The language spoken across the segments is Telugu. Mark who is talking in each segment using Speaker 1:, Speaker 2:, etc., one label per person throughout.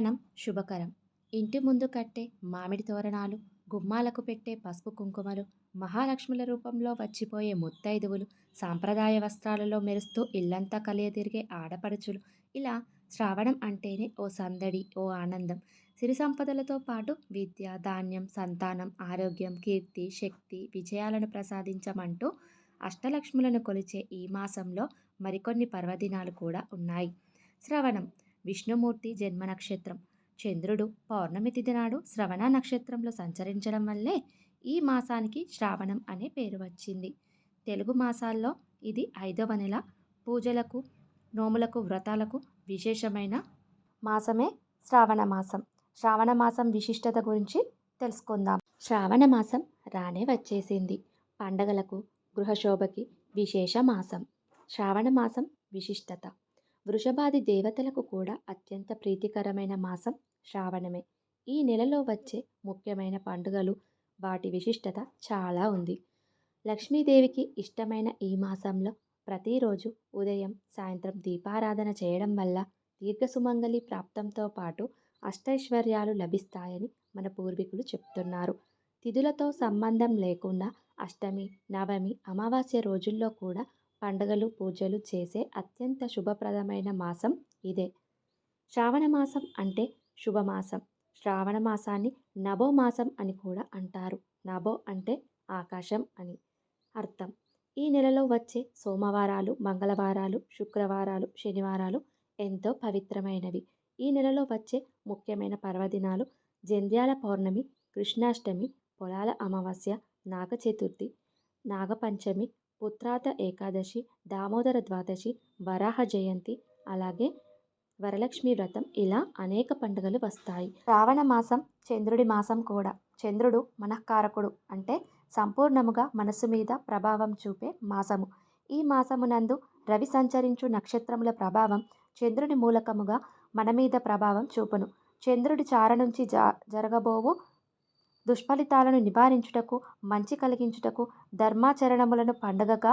Speaker 1: శ్రావణం శుభకరం. ఇంటి ముందు కట్టే మామిడి తోరణాలు గుమ్మాలకు పెట్టే పసుపు కుంకుమలు మహాలక్ష్ముల రూపంలో వచ్చిపోయే ముత్తైదువులు సాంప్రదాయ వస్త్రాలలో మెరుస్తూ ఇల్లంతా కలియతిరిగే ఆడపడుచులు. ఇలా శ్రావణం అంటేనే ఓ సందడి ఓ ఆనందం. సిరి సంపదలతో పాటు విద్య ధాన్యం సంతానం ఆరోగ్యం కీర్తి శక్తి విజయాలను ప్రసాదించమంటూ అష్టలక్ష్ములను కొలిచే ఈ మాసంలో మరికొన్ని పర్వదినాలు కూడా ఉన్నాయి. శ్రవణం విష్ణుమూర్తి జన్మ నక్షత్రం. చంద్రుడు పౌర్ణమి తిథి నాడు శ్రవణ నక్షత్రంలో సంచరించడం వల్లే ఈ మాసానికి శ్రావణం అనే పేరు వచ్చింది. తెలుగు మాసాల్లో ఇది ఐదవ నెల. పూజలకు నోములకు వ్రతాలకు విశేషమైన మాసమే శ్రావణ మాసం. శ్రావణ మాసం విశిష్టత గురించి తెలుసుకుందాం. శ్రావణ మాసం రానే వచ్చేసింది. పండగలకు గృహశోభకి విశేష మాసం. శ్రావణ మాసం విశిష్టత. వృషభాది దేవతలకు కూడా అత్యంత ప్రీతికరమైన మాసం శ్రావణమే. ఈ నెలలో వచ్చే ముఖ్యమైన పండుగలు వాటి విశిష్టత చాలా ఉంది. లక్ష్మీదేవికి ఇష్టమైన ఈ మాసంలో ప్రతిరోజు ఉదయం సాయంత్రం దీపారాధన చేయడం వల్ల దీర్ఘసుమంగళి ప్రాప్తంతో పాటు అష్టైశ్వర్యాలు లభిస్తాయని మన పూర్వీకులు చెప్తున్నారు. తిథులతో సంబంధం లేకుండా అష్టమి నవమి అమావాస్య రోజుల్లో కూడా పండుగలు పూజలు చేసే అత్యంత శుభప్రదమైన మాసం ఇదే. శ్రావణ మాసం అంటే శుభమాసం. శ్రావణ మాసాన్ని నభో మాసం అని కూడా అంటారు. నభో అంటే ఆకాశం అని అర్థం. ఈ నెలలో వచ్చే సోమవారాలు మంగళవారాలు శుక్రవారాలు శనివారాలు ఎంతో పవిత్రమైనవి. ఈ నెలలో వచ్చే ముఖ్యమైన పర్వదినాలు జంధ్యాల పౌర్ణమి కృష్ణాష్టమి పొలాల అమావాస్య నాగ చతుర్థి నాగపంచమి పుత్రాత ఏకాదశి దామోదర ద్వాదశి వరాహ జయంతి అలాగే వరలక్ష్మి వ్రతం ఇలా అనేక పండుగలు వస్తాయి. శ్రావణ మాసం చంద్రుడి మాసం కూడా. చంద్రుడు మనఃకారకుడు అంటే సంపూర్ణముగా మనసు మీద ప్రభావం చూపే మాసము. ఈ మాసమునందు రవి సంచరించు నక్షత్రముల ప్రభావం చంద్రుని మూలకముగా మన మీద ప్రభావం చూపును. చంద్రుడి చార నుంచి జ జరగబోవు దుష్ఫలితాలను నివారించుటకు మంచి కలిగించుటకు ధర్మాచరణములను పండగగా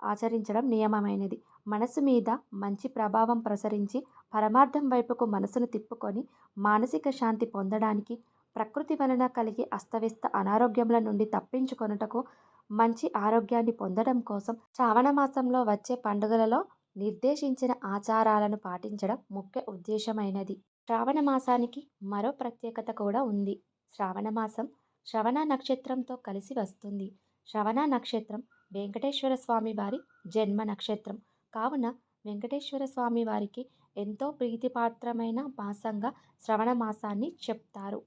Speaker 1: ఆచరించడం నియమమైనది. మనసు మీద మంచి ప్రభావం ప్రసరించి పరమార్థం వైపుకు మనసును తిప్పుకొని మానసిక శాంతి పొందడానికి ప్రకృతి వలన కలిగే అస్తవ్యస్త అనారోగ్యముల నుండి తప్పించుకొనుటకు మంచి ఆరోగ్యాన్ని పొందడం కోసం శ్రావణ మాసంలో వచ్చే పండుగలలో నిర్దేశించిన ఆచారాలను పాటించడం ముఖ్య ఉద్దేశమైనది. శ్రావణ మాసానికి మరో ప్రత్యేకత కూడా ఉంది. శ్రావణమాసం శ్రవణ నక్షత్రంతో కలిసి వస్తుంది. శ్రవణ నక్షత్రం వెంకటేశ్వర స్వామి వారి జన్మ నక్షత్రం. కావున వెంకటేశ్వర స్వామి వారికి ఎంతో ప్రీతిపాత్రమైన మాసంగా శ్రవణ మాసాన్ని చెప్తారు.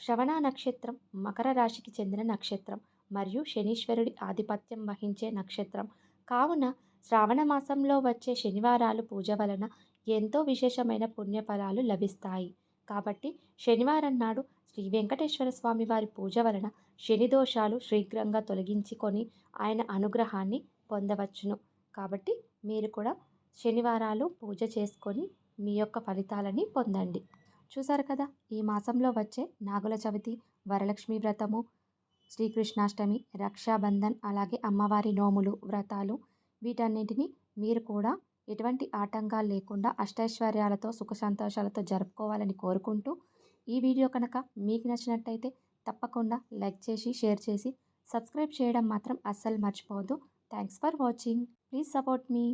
Speaker 1: శ్రవణ నక్షత్రం మకర రాశికి చెందిన నక్షత్రం మరియు శనీశ్వరుడి ఆధిపత్యం వహించే నక్షత్రం. కావున శ్రావణ మాసంలో వచ్చే శనివారాలు పూజ వలన ఎంతో విశేషమైన పుణ్యఫలాలు లభిస్తాయి. కాబట్టి శనివారం నాడు శ్రీ వెంకటేశ్వర స్వామి వారి పూజ వలన శని దోషాలు శీఘ్రంగా తొలగించుకొని ఆయన అనుగ్రహాన్ని పొందవచ్చును. కాబట్టి మీరు కూడా శనివారాలు పూజ చేసుకొని మీ యొక్క ఫలితాలని పొందండి. చూసారు కదా ఈ మాసంలో వచ్చే నాగుల చవితి వరలక్ష్మి వ్రతము శ్రీకృష్ణాష్టమి రక్షాబంధన్ అలాగే అమ్మవారి నోములు వ్రతాలు వీటన్నిటిని మీరు కూడా ఎటువంటి ఆటంకాలు లేకుండా అష్టైశ్వర్యాలతో సుఖ సంతోషాలతో జరుపుకోవాలని కోరుకుంటూ ఈ వీడియో కనుక మీకు నచ్చినట్టయితే తప్పకుండా లైక్ చేసి షేర్ చేసి సబ్స్క్రైబ్ చేయడం మాత్రం అస్సలు మర్చిపోవద్దు. Thanks for watching please support me